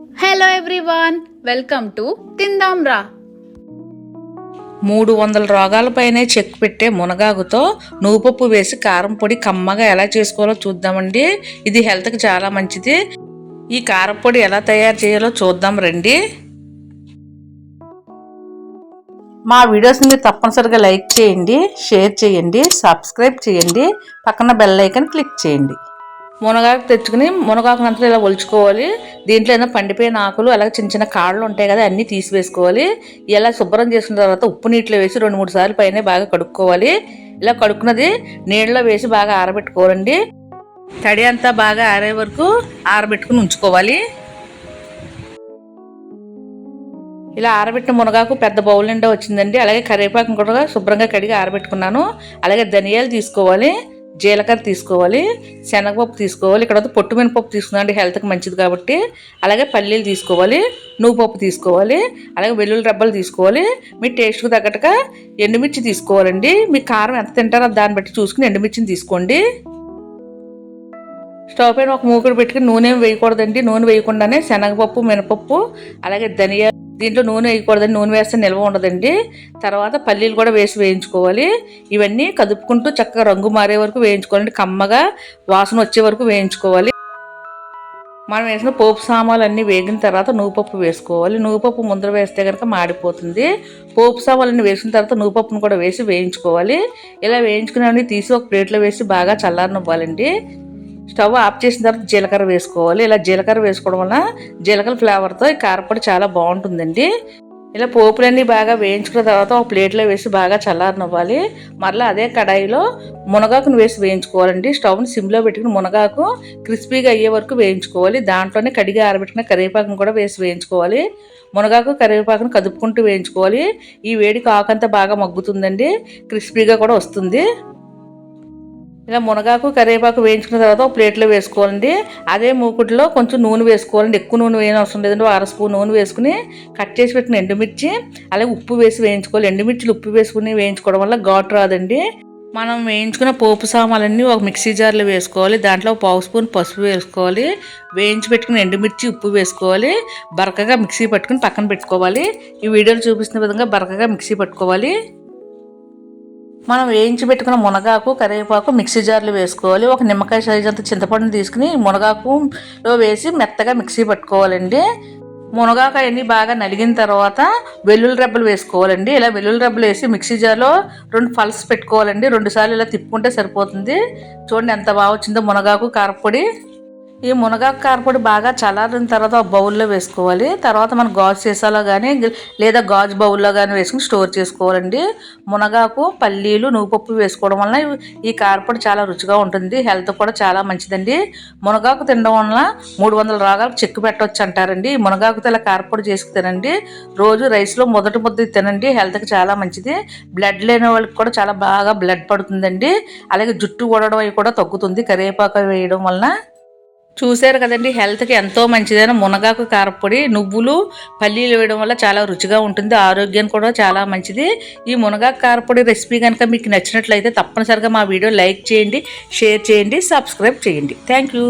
Hello everyone welcome to తిందాం రా మూడు వందల రోగాలపైనే చెక్ పెట్టే మునగాకుతో నువ్వుపప్పు వేసి కారం పొడి కమ్మగా ఎలా చేసుకోవాలో చూద్దామండి. ఇది హెల్త్కి చాలా మంచిది. ఈ కారం పొడి ఎలా తయారు చేయాలో చూద్దాం రండి. మా వీడియోస్ని మీరు తప్పనిసరిగా లైక్ చేయండి షేర్ చేయండి సబ్స్క్రైబ్ చేయండి పక్కన బెల్ ఐకన్ క్లిక్ చేయండి. మునగాకు తెచ్చుకుని మునగాకును అంతా ఇలా ఒలుచుకోవాలి. దీంట్లో ఏదైనా పండిపోయిన ఆకులు అలాగే చిన్న చిన్న కాళ్ళు ఉంటాయి కదా అన్నీ తీసివేసుకోవాలి. ఇలా శుభ్రం చేసిన తర్వాత ఉప్పు నీటిలో వేసి రెండు మూడు సార్లు పైన బాగా కడుక్కోవాలి. ఇలా కడుక్కున్నది నీళ్ళలో వేసి బాగా ఆరబెట్టుకోవాలండి. తడి అంతా బాగా ఆరే వరకు ఆరబెట్టుకుని ఉంచుకోవాలి. ఇలా ఆరబెట్టిన మునగాకు పెద్ద బౌల్ నిండా వచ్చిందండి. అలాగే కరివేపాకు కూడా శుభ్రంగా కడిగి ఆరబెట్టుకున్నాను. అలాగే ధనియాలు తీసుకోవాలి. జీలకర్ర తీసుకోవాలి శనగపప్పు తీసుకోవాలి. ఇక్కడ వద్ద పొట్టు మినపప్పు తీసుకున్నాండి హెల్త్కి మంచిది కాబట్టి అలాగే పల్లీలు తీసుకోవాలి నువ్వు పప్పు తీసుకోవాలి అలాగే వెల్లుల్లి రబ్బలు తీసుకోవాలి. మీ టేస్ట్కి తగ్గట్టుగా ఎండుమిర్చి తీసుకోవాలండి. మీ కారం ఎంత తింటారో దాన్ని బట్టి చూసుకుని ఎండుమిర్చిని తీసుకోండి. స్టవ్ పైన ఒక మూకుడు పెట్టుకుని నూనె వేయకూడదండి. నూనె వేయకుండానే శనగపప్పు మినపప్పు అలాగే ధనియా దీంట్లో నూనె వేయకూడదండి నూనె వేస్తే నిల్వ ఉండదండి. తర్వాత పల్లీలు కూడా వేసి వేయించుకోవాలి. ఇవన్నీ కదుపుకుంటూ చక్కగా రంగు మారే వరకు వేయించుకోవాలండి. కమ్మగా వాసన వచ్చే వరకు వేయించుకోవాలి. మనం వేసిన పోపు సామాన్లు అన్నీ వేగిన తర్వాత నువ్వుపప్పు వేసుకోవాలి. నువ్వుపప్పు ముందర వేస్తే కనుక మాడిపోతుంది. పోపు సామాన్లన్నీ వేసిన తర్వాత నువ్వుపప్పును కూడా వేసి వేయించుకోవాలి. ఇలా వేయించుకునేవన్నీ తీసి ఒక ప్లేట్లో వేసి బాగా చల్లారనివ్వాలండి. స్టవ్ ఆఫ్ చేసిన తర్వాత జీలకర్ర వేసుకోవాలి. ఇలా జీలకర్ర వేసుకోవడం వల్ల జీలకర్ర ఫ్లేవర్తో ఈ కారపొడి చాలా బాగుంటుందండి. ఇలా పోపులన్నీ బాగా వేయించుకున్న తర్వాత ఒక ప్లేట్లో వేసి బాగా చల్లారనివ్వాలి. మరలా అదే కడాయిలో మునగాకును వేసి వేయించుకోవాలండి. స్టవ్ని సిమ్లో పెట్టుకుని మునగాకు క్రిస్పీగా అయ్యే వరకు వేయించుకోవాలి. దాంట్లోనే కడిగి ఆరబెట్టుకున్న కరివేపాకును కూడా వేసి వేయించుకోవాలి. మునగాకు కరివేపాకును కదుపుకుంటూ వేయించుకోవాలి. ఈ వేడికి ఆకంతా బాగా మగ్గుతుందండి. క్రిస్పీగా కూడా వస్తుంది. ఇలా మునగాకు కరివేపాకు వేయించుకున్న తర్వాత ఒక ప్లేట్లో వేసుకోవాలండి. అదే మూకుట్లో కొంచెం నూనె వేసుకోవాలండి. ఎక్కువ నూనె వేయని అవసరం లేదండి. అర స్పూన్ నూనె వేసుకుని కట్ చేసి పెట్టిన ఎండుమిర్చి అలాగే ఉప్పు వేసి వేయించుకోవాలి. ఎండుమిర్చిలు ఉప్పు వేసుకుని వేయించుకోవడం వల్ల ఘాటు రాదండి. మనం వేయించుకున్న పోపు సామాన్లన్నీ ఒక మిక్సీ జార్లో వేసుకోవాలి. దాంట్లో ఒక పావు స్పూన్ పసుపు వేసుకోవాలి. వేయించి పెట్టుకుని ఎండుమిర్చి ఉప్పు వేసుకోవాలి. బరకగా మిక్సీ పట్టుకుని పక్కన పెట్టుకోవాలి. ఈ వీడియోలో చూపిస్తున్న విధంగా బరకగా మిక్సీ పట్టుకోవాలి. మనం వేయించి పెట్టుకున్న మునగాకు కరివేపాకు మిక్సీ జార్లు వేసుకోవాలి. ఒక నిమ్మకాయ సైజ్ అంత చింతపండుని తీసుకుని మునగాకులో వేసి మెత్తగా మిక్సీ పట్టుకోవాలండి. మునగాకు అవన్నీ బాగా నలిగిన తర్వాత వెల్లుల్లి రెబ్బలు వేసుకోవాలండి. ఇలా వెల్లుల్లి రెబ్బలు వేసి మిక్సీ జార్లో రెండు పల్స్ పెట్టుకోవాలండి. రెండు సార్లు ఇలా తిప్పుకుంటే సరిపోతుంది. చూడండి ఎంత బాగా వచ్చిందో మునగాకు కారపొడి. ఈ మునగాకు కారపొడి బాగా చల్లారిన తర్వాత ఒక బౌల్లో వేసుకోవాలి. తర్వాత మనం గాజు సీసాలో కానీ లేదా గాజు బౌల్లో కానీ వేసుకుని స్టోర్ చేసుకోవాలండి. మునగాకు పల్లీలు నువ్వుపప్పు వేసుకోవడం వలన ఈ కారపొడి చాలా రుచిగా ఉంటుంది. హెల్త్ కూడా చాలా మంచిదండి. మునగాకు తినడం వలన మూడు వందల రోగాలకు చెక్కు పెట్టవచ్చు అంటారండి. ఈ మునగాకుతో ఇలా కారపొడి చేసుకు తినండి. రోజు రైస్లో మొదటి ముద్ద తినండి. హెల్త్కి చాలా మంచిది. బ్లడ్ లేని వాళ్ళకి కూడా చాలా బాగా బ్లడ్ పడుతుందండి. అలాగే జుట్టు ఊడడం అవి కూడా తగ్గుతుంది. కరివేపాకు వేయడం వలన చూశారు కదండి హెల్త్కి ఎంతో మంచిదైన మునగాకు కారపొడి నువ్వులు పల్లీలు వేయడం వల్ల చాలా రుచిగా ఉంటుంది ఆరోగ్యానికి కూడా చాలా మంచిది. ఈ మునగాకు కారపొడి రెసిపీ కనుక మీకు నచ్చినట్లయితే తప్పనిసరిగా మా వీడియో లైక్ చేయండి షేర్ చేయండి సబ్స్క్రైబ్ చేయండి. Thank you